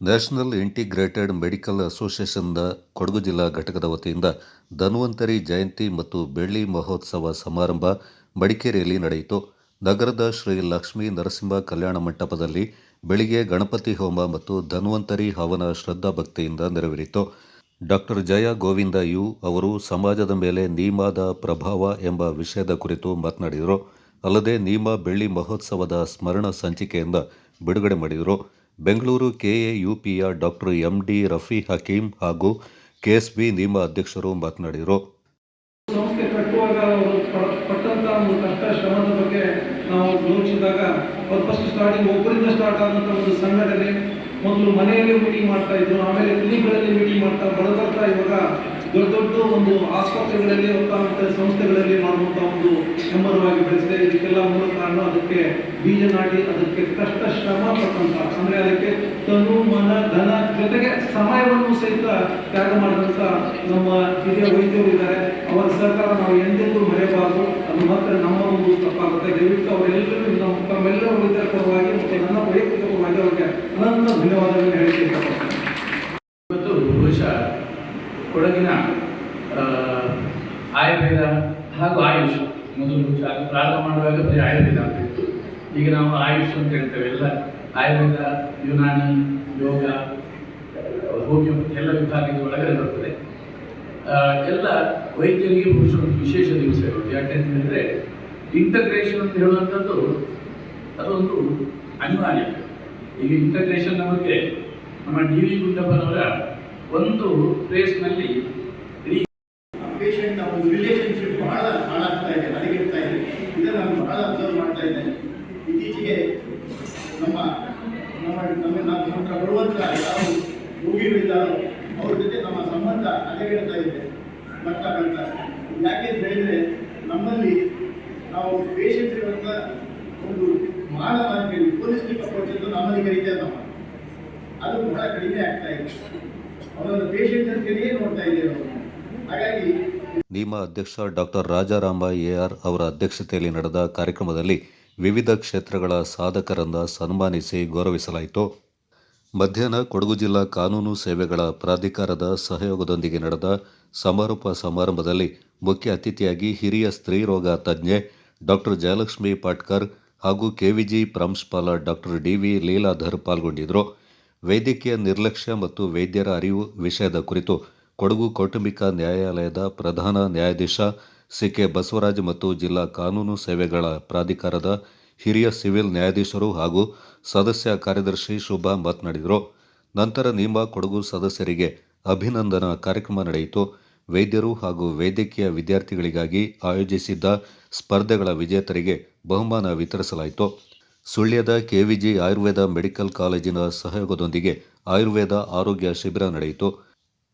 National integrated medical ಅಸೋಸಿಯೇಷನ್ನ ಕೊಡಗು ಜಿಲ್ಲಾ ಘಟಕದ ವತಿಯಿಂದ ಧನ್ವಂತರಿ ಜಯಂತಿ ಮತ್ತು ಬೆಳ್ಳಿ ಮಹೋತ್ಸವ ಸಮಾರಂಭ ಮಡಿಕೇರಿಯಲ್ಲಿ ನಡೆಯಿತು. ನಗರದ ಶ್ರೀ ಲಕ್ಷ್ಮೀ ನರಸಿಂಹ ಕಲ್ಯಾಣ ಮಂಟಪದಲ್ಲಿ ಬೆಳಿಗ್ಗೆ ಗಣಪತಿ ಹೋಮ ಮತ್ತು ಧನ್ವಂತರಿ ಹವನ ಶ್ರದ್ಧಾಭಕ್ತಿಯಿಂದ ನೆರವೇರಿತು. ಡಾಕ್ಟರ್ ಜಯ ಗೋವಿಂದ ಯು ಅವರು ಸಮಾಜದ ಮೇಲೆ ನೀಮಾದ ಪ್ರಭಾವ ಎಂಬ ವಿಷಯದ ಕುರಿತು ಮಾತನಾಡಿದರು. ಅಲ್ಲದೆ ನೀಮ ಬೆಳ್ಳಿ ಮಹೋತ್ಸವದ ಸ್ಮರಣ ಸಂಚಿಕೆಯಿಂದ ಬಿಡುಗಡೆ ಮಾಡಿದರು. ಬೆಂಗಳೂರು ಕೆಎಯುಪಿಯ ಡಾಕ್ಟರ್ ಎಂಡಿ ರಫಿ ಹಕೀಂ ಹಾಗೂ ಕೆಎಸ್ಬಿ ನಿಯಮ ಅಧ್ಯಕ್ಷರು ಮಾತನಾಡಿದರು. ಸಂಸ್ಥೆ ಕಟ್ಟುವಾಗ ಅವರು ಪಟ್ಟಂತಹ ಪಟ್ಟಂತ ಒಂದು ಕಷ್ಟ, ಶ್ರಮದ ಬಗ್ಗೆ ನಾವು ಯೋಚಿಸಿದಾಗ ಅವ್ರು ಫಸ್ಟ್ ಸ್ಟಾರ್ಟಿಂಗ್ ಒಬ್ಬರಿಂದ ಸ್ಟಾರ್ಟ್ ಆದಂಥ ಒಂದು ಸಂಘಟನೆ ಮೊದಲು ಮನೆಯಲ್ಲಿ ಮೀಟಿಂಗ್ ಮಾಡ್ತಾ ಇದ್ರು, ಆಮೇಲೆ ಕ್ಲಿನಿಕ್ಗಳಲ್ಲಿ ಮೀಟಿಂಗ್ ಮಾಡ್ತಾ ಬರ್ತಾ ಇವಾಗ ದೊಡ್ಡ ದೊಡ್ಡ ಒಂದು ಆಸ್ಪತ್ರೆಗಳಲ್ಲಿ ಸಂಸ್ಥೆಗಳಲ್ಲಿ ಮಾಡುವಂಥ ಒಂದು ಹೆಮ್ಮರವಾಗಿ ಬೆಳೆಸಿದೆ ಇದಕ್ಕೆಲ್ಲ ಮೂಲ ಅದಕ್ಕೆ ಬೀಜ ನಾಟಿ ಅದಕ್ಕೆ ಕಷ್ಟ, ಶ್ರಮ ಪಟ್ಟಂತ. ಅಂದ್ರೆ ಅದಕ್ಕೆ ತನು, ಮನ, ಧನ ಜೊತೆಗೆ ಸಮಯವನ್ನು ಸಹಿತ ತ್ಯಾಗ ಮಾಡಿದಂತ ನಮ್ಮ ಹಿರಿಯ ವೈದ್ಯರು ಇದ್ದಾರೆ. ಅವರ ಸರ್ಕಾರ ನಾವು ಎಂದೆಂದೂ ಮರೆಯಬಾರದು. ಅದು ಮಾತ್ರ ನಮ್ಮ ಒಂದು ತಪ್ಪಾಗುತ್ತೆ. ದಯವಿಟ್ಟು ಅವರೆಲ್ಲರೂ ನಮ್ಮ ತಮ್ಮೆಲ್ಲರ ವೈದ್ಯರ ಪರವಾಗಿ ಮತ್ತು ನನ್ನ ವೈಯಕ್ತಿಕ ಪರವಾಗಿ ಅವರಿಗೆ ಅನಂತ ಧನ್ಯವಾದಗಳನ್ನು ಹೇಳಿಕೆ ಇವತ್ತು ಬಹುಶಃ ಕೊಡಗಿನ ಆಯುರ್ವೇದ ಹಾಗೂ ಆಯುಷ್ ಮೊದಲು ಪ್ರಾರಂಭ ಮಾಡುವಾಗ ಬರೀ ಆಯುರ್ವೇದ ಇತ್ತು. ಈಗ ನಾವು ಆಯುಷ್ ಅಂತ ಹೇಳ್ತೇವೆ, ಎಲ್ಲ ಆಯುರ್ವೇದ, ಯುನಾನಿ, ಯೋಗ ಹೋಮಿಯೋಪತಿ ಎಲ್ಲ ವಿಭಾಗದ ಒಳಗಡೆ ಬರ್ತದೆ. ಎಲ್ಲ ವೈದ್ಯರಿಗೆ ಪುರುಷರು ವಿಶೇಷ ದಿವಸ ಇರುತ್ತೆ ಯಾಕೆಂತ ಹೇಳಿದ್ರೆ ಇಂಟಗ್ರೇಷನ್ ಅಂತ ಹೇಳುವಂಥದ್ದು ಅದೊಂದು ಅನಿವಾರ್ಯ. ಈಗ ಇಂಟಗ್ರೇಷನ್ ನಮಗೆ ನಮ್ಮ ಡಿ ವಿ ಗುಂಡಪ್ಪನವರ ಒಂದು ಪ್ಲೇಸ್ನಲ್ಲಿ ಪೇಷಂಟ್ ಪೇಷಂಟ್ನ ಒಂದು ರಿಲೇಶನ್ಶಿಪ್ ಬಹಳ ಹಾಳಾಗ್ತಾ ಇದೆ ಹದಗೆಡ್ತಾ ಇದೆ ಇದನ್ನು ನಾನು ಬಹಳ ಅಬ್ಸರ್ವ್ ಮಾಡ್ತಾ ಇದ್ದೇನೆ. ಇತ್ತೀಚೆಗೆ ನಮ್ಮ ನಮ್ಮ ನಮ್ಮ ನಮ್ಮ ಹತ್ರ ಯಾರು ರೋಗಿಗಳಿದ್ದಾರೋ ಅವ್ರ ಜೊತೆ ನಮ್ಮ ಸಂಬಂಧ ಹದಗೆಡ್ತಾ ಇದೆ ಬರ್ತಾ ಬರ್ತಾ. ಯಾಕೆ ಅಂತ ಹೇಳಿದ್ರೆ, ನಮ್ಮಲ್ಲಿ ನಾವು ಪೇಷಂಟ್ಗಳನ್ನ ಒಂದು ಮಾನವ ಅಂತ ಹೇಳಿ ಹೋಲಿಸ್ಟಿಕ್ ಅಪ್ರೋಚ್ ಅಂತ ನಮ್ಮಲ್ಲಿ ಕರೀತೇವೆ ನಾವು. ಅದು ಬಹಳ ಕಡಿಮೆ ಆಗ್ತಾ ಇದೆ. ಅವರೊಂದು ಪೇಷಂಟ್ ಅಂತೇಳಿಯೇ ನೋಡ್ತಾ ಇದ್ದೇವೆ ಹಾಗಾಗಿ ನಿಮ್ಮ ಅಧ್ಯಕ್ಷ ಡಾಕ್ಟರ್ ರಾಜಾರಾಮ ಎಆರ್ ಅವರ ಅಧ್ಯಕ್ಷತೆಯಲ್ಲಿ ನಡೆದ ಕಾರ್ಯಕ್ರಮದಲ್ಲಿ ವಿವಿಧ ಕ್ಷೇತ್ರಗಳ ಸಾಧಕರನ್ನು ಸನ್ಮಾನಿಸಿ ಗೌರವಿಸಲಾಯಿತು. ಮಧ್ಯಾಹ್ನ ಕೊಡಗು ಜಿಲ್ಲಾ ಕಾನೂನು ಸೇವೆಗಳ ಪ್ರಾಧಿಕಾರದ ಸಹಯೋಗದೊಂದಿಗೆ ನಡೆದ ಸಮಾರೋಪ ಸಮಾರಂಭದಲ್ಲಿ ಮುಖ್ಯ ಅತಿಥಿಯಾಗಿ ಹಿರಿಯ ಸ್ತ್ರೀರೋಗ ತಜ್ಞೆ ಡಾಕ್ಟರ್ ಜಯಲಕ್ಷ್ಮಿ ಪಾಟ್ಕರ್ ಹಾಗೂ ಕೆವಿಜಿ ಪ್ರಾಂಶುಪಾಲ ಡಾಕ್ಟರ್ ಡಿ ವಿ ಲೀಲಾಧರ್ ಪಾಲ್ಗೊಂಡಿದ್ದರು. ವೈದ್ಯಕೀಯ ನಿರ್ಲಕ್ಷ್ಯ ಮತ್ತು ವೈದ್ಯರ ಅರಿವು ವಿಷಯದ ಕುರಿತು ಕೊಡಗು ಕೌಟುಂಬಿಕ ನ್ಯಾಯಾಲಯದ ಪ್ರಧಾನ ನ್ಯಾಯಾಧೀಶ ಸಿಕೆ ಬಸವರಾಜ್ ಮತ್ತು ಜಿಲ್ಲಾ ಕಾನೂನು ಸೇವೆಗಳ ಪ್ರಾಧಿಕಾರದ ಹಿರಿಯ ಸಿವಿಲ್ ನ್ಯಾಯಾಧೀಶರು ಹಾಗೂ ಸದಸ್ಯ ಕಾರ್ಯದರ್ಶಿ ಶುಭಾ ಮಾತನಾಡಿದರು. ನಂತರ ನಿಮ್ಮ ಕೊಡಗು ಸದಸ್ಯರಿಗೆ ಅಭಿನಂದನಾ ಕಾರ್ಯಕ್ರಮ ನಡೆಯಿತು. ವೈದ್ಯರು ಹಾಗೂ ವೈದ್ಯಕೀಯ ವಿದ್ಯಾರ್ಥಿಗಳಿಗಾಗಿ ಆಯೋಜಿಸಿದ್ದ ಸ್ಪರ್ಧೆಗಳ ವಿಜೇತರಿಗೆ ಬಹುಮಾನ ವಿತರಿಸಲಾಯಿತು. ಸುಳ್ಯದ ಕೆವಿಜಿ ಆಯುರ್ವೇದ ಮೆಡಿಕಲ್ ಕಾಲೇಜಿನ ಸಹಯೋಗದೊಂದಿಗೆ ಆಯುರ್ವೇದ ಆರೋಗ್ಯ ಶಿಬಿರ ನಡೆಯಿತು.